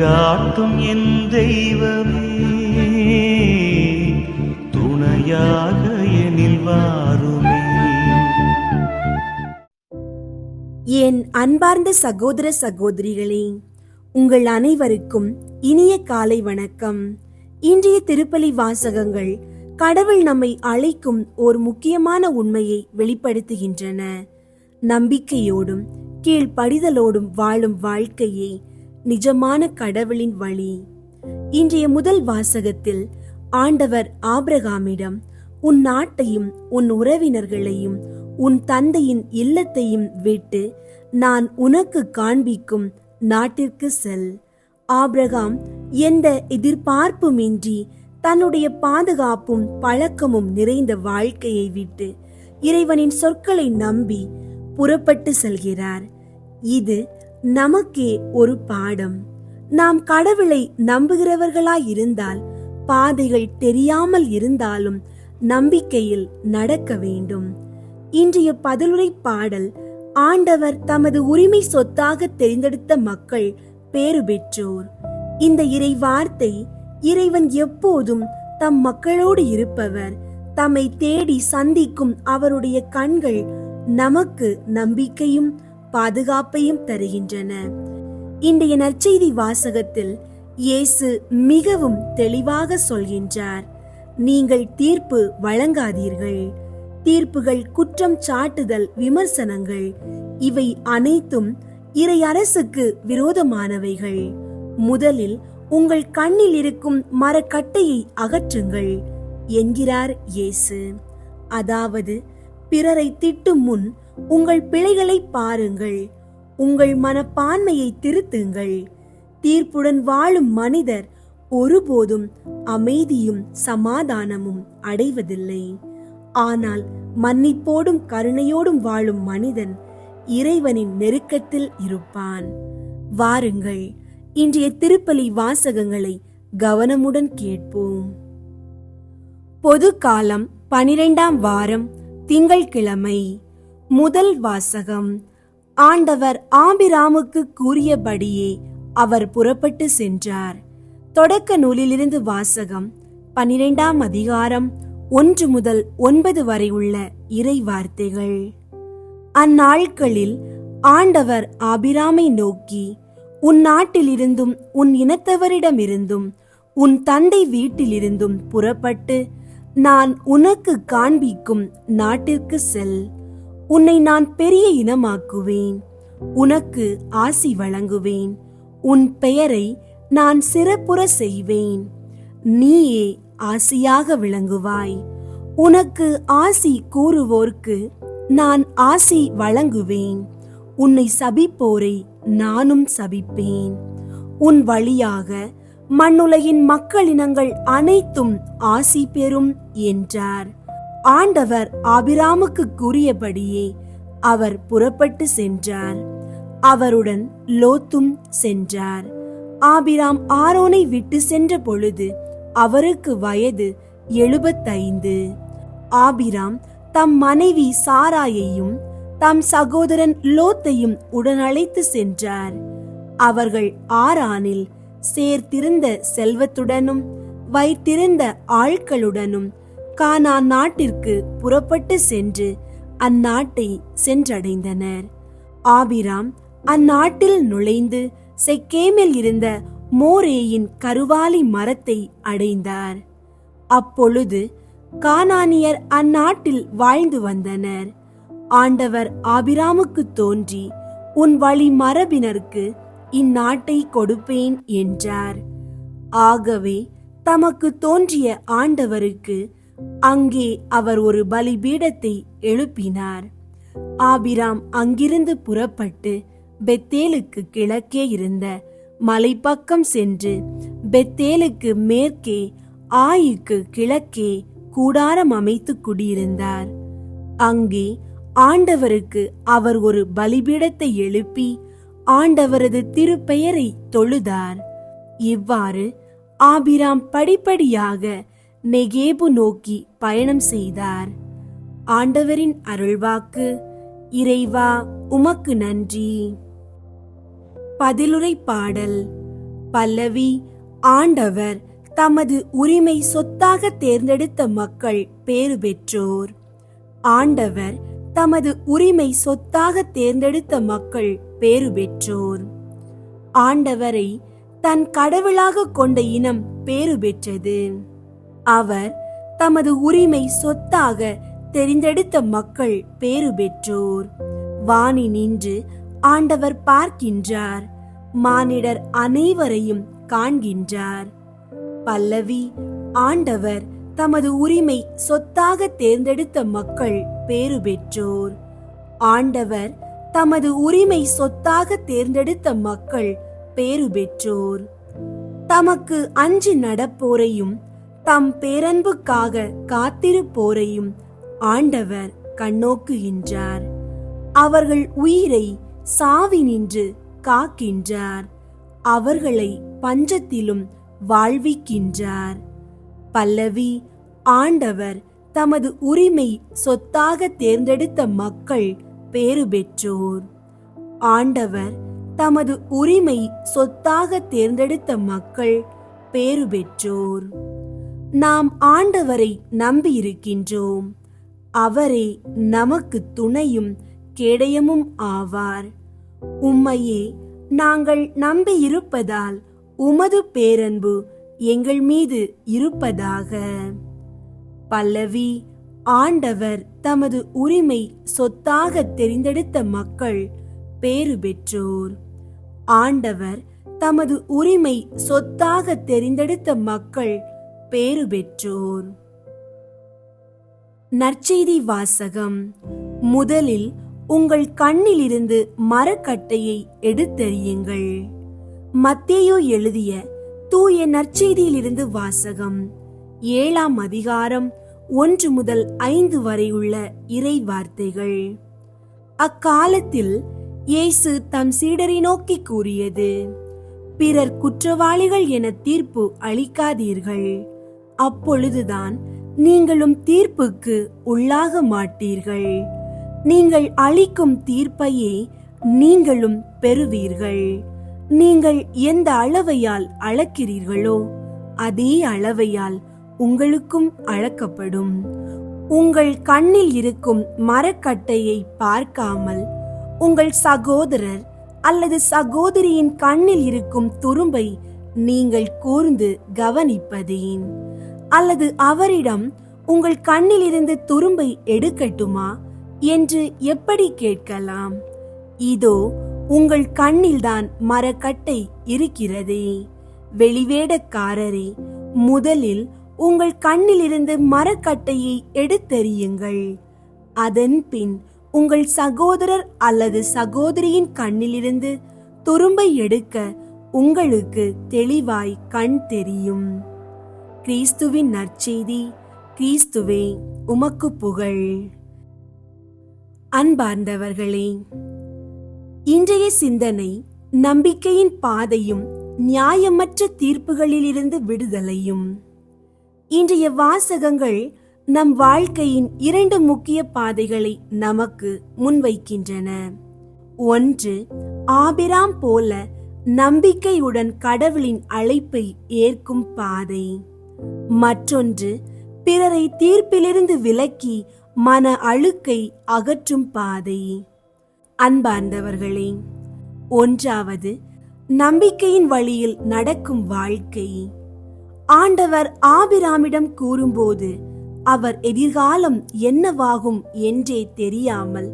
வழிகாட்டும் என் தெய்வமே. துணையாக எனில் வாருமே. என் அன்பார்ந்த சகோதர சகோதரிகளே உங்கள் அனைவருக்கும் இனிய காலை வணக்கம். இன்றைய திருப்பலி வாசகங்கள் கடவுள் நம்மை அழைக்கும் ஒரு முக்கியமான உண்மையை வெளிப்படுத்துகின்றன. நம்பிக்கையோடும் கீழ்ப்படிதலோடும் வாழும் வாழ்க்கையை நிஜமான கடவுளின் வழி. இன்றைய முதல் வாசகத்தில் ஆண்டவர் ஆபிரகாமிடம் உன் நாட்டையும் உன் உறவினர்களையும் உன் தந்தையின் இல்லத்தையும் விட்டு நான் உனக்கு காண்பிக்கும் நாட்டிற்கு செல். ஆபிரகாம் எந்த எதிர்பார்ப்புமின்றி தன்னுடைய பாதுகாப்பும் பழக்கமும் நிறைந்த வாழ்க்கையை விட்டு இறைவனின் சொற்களை நம்பி புறப்பட்டு செல்கிறார். இது நமக்கே ஒரு பாடம். நாம் கடவுளை நம்புகிறவர்களாய் இருந்தால் பாதைகள் தெரியாமல் இருந்தாலும் நம்பிக்கையில் நடக்க வேண்டும். இன்றைய பதிலுரை பாடல் ஆண்டவர் தமது உரிமை சொத்தாக தெரிந்தெடுத்த மக்கள் பேறு பெற்றோர். இந்த இறை வார்த்தை இறைவன் எப்போதும் தம் மக்களோடு இருப்பவர் தம்மை தேடி சந்திக்கும் அவருடைய கண்கள் நமக்கு நம்பிக்கையும் பாதுகாப்பையும் தருகின்றன. இன்றைய நற்செய்தி வாசகத்தில் இயேசு மிகவும் தெளிவாக சொல்கின்றார். நீங்கள் தீர்ப்பு வழங்காதீர்கள். தீர்ப்புகள் குற்றம் சாட்டுதல் விமர்சனங்கள். இவை அனைத்தும் இறை அரசுக்கு விரோதமானவைகள். முதலில் உங்கள் கண்ணில் இருக்கும் மரக்கட்டையை அகற்றுங்கள் என்கிறார் இயேசு. அதாவது பிறரை திட்டும் முன் உங்கள் பிழைகளை பாருங்கள். உங்கள் மனப்பான்மையை திருத்துங்கள். தீர்ப்புடன் வாழும் மனிதர் ஒருபோதும் அமைதியும் சமாதானமும் அடைவதில்லை. ஆனால் மன்னிப்போடும் கருணையோடும் வாழும் மனிதன் இறைவனின் நெருக்கத்தில் இருப்பான். வாருங்கள் இன்றைய திருப்பலி வாசகங்களை கவனமுடன் கேட்போம். பொது காலம் பனிரெண்டாம் வாரம் திங்கள்கிழமை. முதல் வாசகம். ஆண்டவர் ஆபிராமுக்கு கூறியபடியே அவர் புறப்பட்டு சென்றார். தொடக்க நூலிலிருந்து வாசகம் பனிரெண்டாம் அதிகாரம் ஒன்று முதல் ஒன்பது வரை உள்ள இறை வார்த்தைகள். அந்நாட்களில் ஆண்டவர் ஆபிராமை நோக்கி உன் நாட்டிலிருந்தும் உன் இனத்தவரிடமிருந்தும் உன் தந்தை வீட்டிலிருந்தும் புறப்பட்டு நான் உனக்கு காண்பிக்கும் நாட்டிற்கு செல். உன்னை நான் பெரிய இனமாக்குவேன். உனக்கு ஆசி வழங்குவேன். உன் பெயரை நான் சிறப்புற செய்வேன். நீயே ஆசியாக விளங்குவாய். உனக்கு ஆசி கூறுவோர்க்கு நான் ஆசி வழங்குவேன். உன்னை சபிப்போரை நானும் சபிப்பேன். உன் வழியாக மண்ணுலகின் மக்களினங்கள் அனைத்தும் ஆசி பெறும் என்றார். ஆண்டவர் ஆபிராமுக்கு கூறியபடியே அவர் புறப்பட்டு சென்றார். அவருடன் லோத்தும் சென்றார். ஆபிராம் ஆரோனை விட்டு சென்ற பொழுது அவருக்கு வயது எழுபத்தைந்து. ஆபிராம் தம் மனைவி சாராயையும் தம் சகோதரன் லோத்தையும் உடனழைத்து சென்றார். அவர்கள் ஆரானில் சேர்த்திருந்த செல்வத்துடனும் வைத்திருந்த ஆட்களுடனும் கானா நாட்டிற்கு புறப்பட்டு சென்று அந்நாட்டை சென்றடைந்தனர். ஆபிராம் அந்நாட்டில் நுழைந்து செக்கேமில் இருந்த மோரேயின் கருவாலி மரத்தை அடைந்தார். அப்பொழுது கானானியர் அந்நாட்டில் வாழ்ந்து வந்தனர். ஆண்டவர் ஆபிராமுக்கு தோன்றி உன் வழி மரபினருக்கு இந்நாட்டை கொடுப்பேன் என்றார். ஆகவே தமக்கு தோன்றிய ஆண்டவருக்கு அங்கே அவர் ஒரு பலிபீடத்தை எழுப்பினார். ஆபிராம் அங்கிருந்து புறப்பட்டு பெத்தேலுக்கு கிழக்கே இருந்த மலைப்பக்கம் சென்று பெத்தேலுக்கு மேற்கே ஆயுக்கு கிழக்கே கூடாரம் அமைத்து குடியிருந்தார். அங்கே ஆண்டவருக்கு அவர் ஒரு பலிபீடத்தை எழுப்பி ஆண்டவரது திருப்பெயரை தொழுதார். இவ்வாறு ஆபிராம் படிப்படியாக நெகேபு நோக்கி பயணம் செய்தார். ஆண்டவரின் அருள்வாக்கு இறைவா உமக்கு நன்றி. பதிலுரை பாடல் பல்லவி ஆண்டவர் தமது உரிமை சொத்தாக தேர்ந்தெடுத்த மக்கள் பேறு பெற்றோர். ஆண்டவர் தமது உரிமை சொத்தாக தேர்ந்தெடுத்த மக்கள் பேறு பெற்றோர். ஆண்டவரை தன் கடவுளாக கொண்ட இனம் பேறு பெற்றது. அவர் தமது உரிமை சொத்தாக தெரிந்தெடுத்த மக்கள் பேறு பெற்றோர். வாணி நின்று ஆண்டவர் பார்க்கின்றார். மானிடர் அனைவரையும் காண்கின்றார். பல்லவி ஆண்டவர் தமது உரிமை சொத்தாக தேர்ந்தெடுத்த மக்கள் பேறு பெற்றோர். ஆண்டவர் தமது உரிமை சொத்தாக தேர்ந்தெடுத்த மக்கள் பேறு பெற்றோர். தமக்கு அஞ்சு நடப்போரையும் தம் பேரன்புக்காக காத்திருப்போரையும் ஆண்டவர் கண்ணோக்குகின்றார் அவர்கள் உயிரை சாவி நின்று காக்கின்றார். அவர்களை பஞ்சத்திலும் வாழ்விக்கின்றார். பல்லவி ஆண்டவர் தமது உரிமை சொத்தாக தேர்ந்தெடுத்த மக்கள் பேறு பெற்றோர். ஆண்டவர் தமது உரிமை சொத்தாக தேர்ந்தெடுத்த மக்கள் பேறு பெற்றோர். நாம் ஆண்டவரை நம்பியிருக்கின்றோம். அவரே நமக்கு துணையும் கேடயமும் ஆவார். உம்மையே நாங்கள் நம்பியிருப்பதால் உமது பேரன்பு எங்கள் மீது இருப்பதாக. பல்லவி ஆண்டவர் தமது உரிமை சொத்தாக தெரிந்தெடுத்த மக்கள் பேறு பெற்றோர். ஆண்டவர் தமது உரிமை சொத்தாக தெரிந்தெடுத்த மக்கள் பேறு பெற்றோர். நற்செய்தி வாசகம். முதலில் உங்கள் கண்ணிலிருந்து மரக்கட்டையை எடுத்தறியுங்கள். மத்தேயோ எழுதிய தூய நற்செய்தியிலிருந்து வாசகம். ஏழாம் அதிகாரம் ஒன்று முதல் ஐந்து வரை உள்ள இறை வார்த்தைகள். அக்காலத்தில் இயேசு தம் சீடரை நோக்கி கூறியது பிறர் குற்றவாளிகள் என தீர்ப்பு அளிக்காதீர்கள். அப்பொழுதுதான் நீங்களும் தீர்ப்புக்கு உள்ளாக மாட்டீர்கள். நீங்கள் அளிக்கும் தீர்ப்பையே நீங்களும் பெறுவீர்கள். நீங்கள் எந்த அளவையால் அளக்கிறீர்களோ அதே அளவையால் உங்களுக்கும் அளக்கப்படும். உங்கள் கண்ணில் இருக்கும் மரக்கட்டையை பார்க்காமல் உங்கள் சகோதரர் அல்லது சகோதரியின் கண்ணில் இருக்கும் துரும்பை நீங்கள் கூர்ந்து கவனிப்பதேன். அல்லது அவரிடம் உங்கள் கண்ணில் இருந்து துரும்பை எடுக்கட்டுமா என்று எப்படி கேட்கலாம்? இதோ உங்கள் கண்ணில்தான் மரக்கட்டை இருக்கிறதே. வெளிவேடக்காரரே முதலில் உங்கள் கண்ணிலிருந்து மரக்கட்டையை எடுத்தெறியுங்கள். அதன் பின் உங்கள் சகோதரர் அல்லது சகோதரியின் கண்ணிலிருந்து துரும்பை எடுக்க உங்களுக்கு தெளிவாய் கண் தெரியும். கிறிஸ்துவின் நற்செய்தி கிறிஸ்துவே உமக்கு புகழ். அன்பார்ந்தவர்களே இன்றைய சிந்தனை நம்பிக்கையின் பாதையும் நியாயமற்ற தீர்ப்புகளிலிருந்து விடுதலையும். இன்றைய வாசகங்கள் நம் வாழ்க்கையின் இரண்டு முக்கிய பாதைகளை நமக்கு முன்வைக்கின்றன. ஒன்று ஆபிராம் போல நம்பிக்கையுடன் கடவுளின் அழைப்பை ஏற்கும் பாதை. மற்றொன்று பிறரை தீர்ப்பிலிருந்து விலக்கி மன அழுக்கை அகற்றும் பாதை. அன்பார்ந்தவர்களே ஒன்றாவது நம்பிக்கையின் வழியில் நடக்கும் வாழ்க்கை. ஆண்டவர் ஆபிராமிடம் கூறும்போது அவர் எதிர்காலம் என்னவாகும் என்றே தெரியாமல்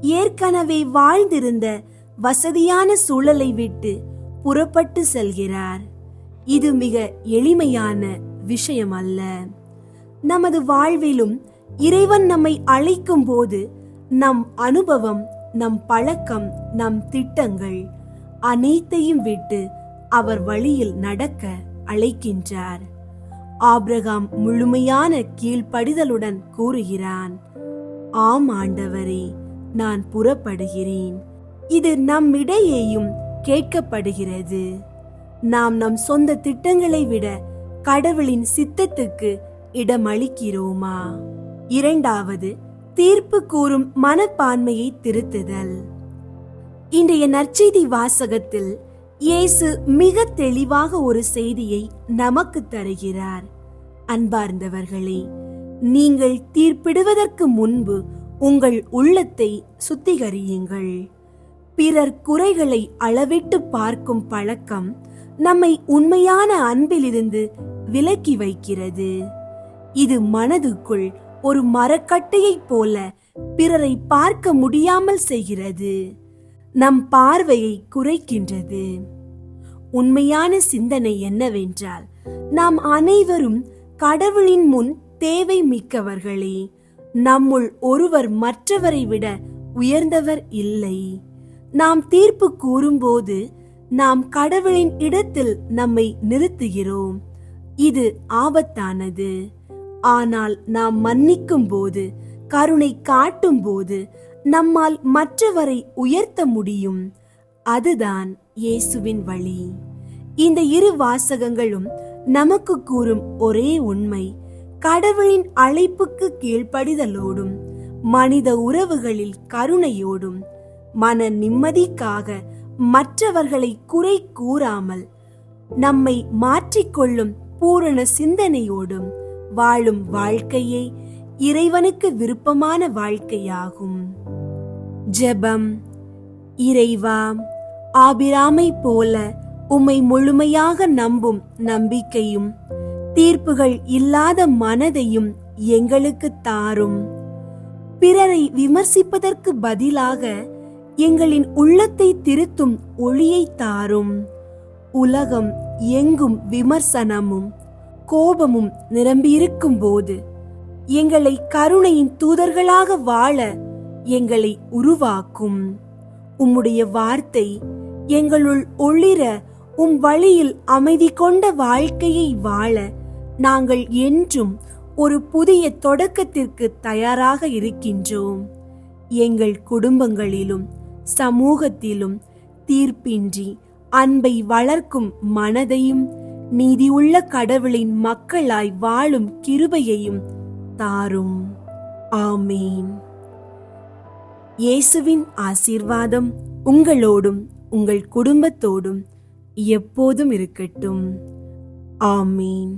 ஏற்கனவே வாழ்ந்திருந்த வசதியான சூழலை விட்டு புறப்பட்டு செல்கிறார். இது மிக எளிமையான விஷயம் அல்ல நமது வாழ்விலும் இறைவன் நம்மை அழைக்கும் போது நம் அனுபவம் நம் பழக்கம் நம் திட்டங்கள் அனைத்தையும் விட்டு அவர் வழியில் நடக்க அழைக்கின்றார். ஆபிரகாம் முழுமையான கீழ்ப்படிதலுடன் கூறுகிறான் ஆம் ஆண்டவரே நான் புறப்படுகிறேன். இது நம்மிடையேயும் கேட்கப்படுகிறது. நாம் நம் சொந்த திட்டங்களை விட கடவுளின் சித்தத்துக்கு இடமளிக்கிறோமா? இரண்டாவது தீர்ப்பு கூறும் மனப்பான்மையை திருத்துதல். இன்றைய நற்செய்தி வாசகத்தில் இயேசு மிக தெளிவாக ஒரு செய்தியை நமக்கு தருகிறார். அன்பார்ந்தவர்களே நீங்கள் தீர்ப்பிடுவதற்கு முன்பு உங்கள் உள்ளத்தை சுத்திகரியுங்கள். பிறர் குறைகளை அளவிட்டு பார்க்கும் பழக்கம் நம்மை உண்மையான அன்பிலிருந்து விலக்கி வைக்கிறது. இது மனதுக்குள் ஒரு மரக்கட்டையைப் போல பிறரை பார்க்க முடியாமல் செய்கிறது. நம் பார்வையை குறைக்கின்றது. உண்மையான சிந்தனை என்னவென்றால் நாம் அனைவரும் கடவுளின் முன் தேவை மிக்கவர்களே. நம்முள் ஒருவர் மற்றவரை விட உயர்ந்தவர் இல்லை. நாம் தீர்ப்பு கூறும்போது நாம் கடவுளின் இடத்தில் நம்மை நிறுத்துகிறோம். இது ஆபத்தானது. ஆனால் நாம் மன்னிக்கும் போது கருணை காட்டும் போது நம்மால் மற்றவரை உயர்த்த முடியும். அதுதான் இயேசுவின் வழி. இந்த இரு வாசகங்களும் நமக்கு கூறும் ஒரே உண்மை. கடவுளின் அழைப்புக்கு கீழ்ப்படிதலோடும் மனித உறவுகளில் கருணையோடும் மன நிம்மதிக்காக மற்றவர்களை குறை கூறாமல் நம்மை மாற்றிக்கொள்ளும் பூரண சிந்தனையோடும் வாழும் வாழ்க்கையே இறைவனுக்கு விருப்பமான வாழ்க்கையாகும். ஜெபம். இறைவா ஆபிராமை போல உம்மை முழுமையாக நம்பும் நம்பிக்கையும் தீர்ப்புகள் இல்லாத மனதையும் எங்களுக்கு தாரும். பிறரை விமர்சிப்பதற்கு பதிலாக எங்களின் உள்ளத்தை திருத்தும் ஒளியை தாரும். உலகம் எங்கும் விமர்சனமும் கோபமும் நிரம்பியிருக்கும் போது எங்களை கருணையின் தூதர்களாக வாழ எங்களை உருவாக்கும். உம்முடைய வார்த்தை எங்களுள் ஒளிர உம் வழியில் அமைதி கொண்ட வாழ்க்கையை வாழ நாங்கள் என்றும் ஒரு புதிய தொடக்கத்திற்கு தயாராக இருக்கின்றோம். எங்கள் குடும்பங்களிலும் சமூகத்திலும் தீர்ப்பின்றி அன்பை வளர்க்கும் மனதையும் நீதியுள்ள கடவுளின் மக்களாய் வாழும் கிருபையையும் தாரும். ஆமேன். இயேசுவின் ஆசீர்வாதம் உங்களோடும் உங்கள் குடும்பத்தோடும் எப்போதும் இருக்கட்டும். ஆமீன்.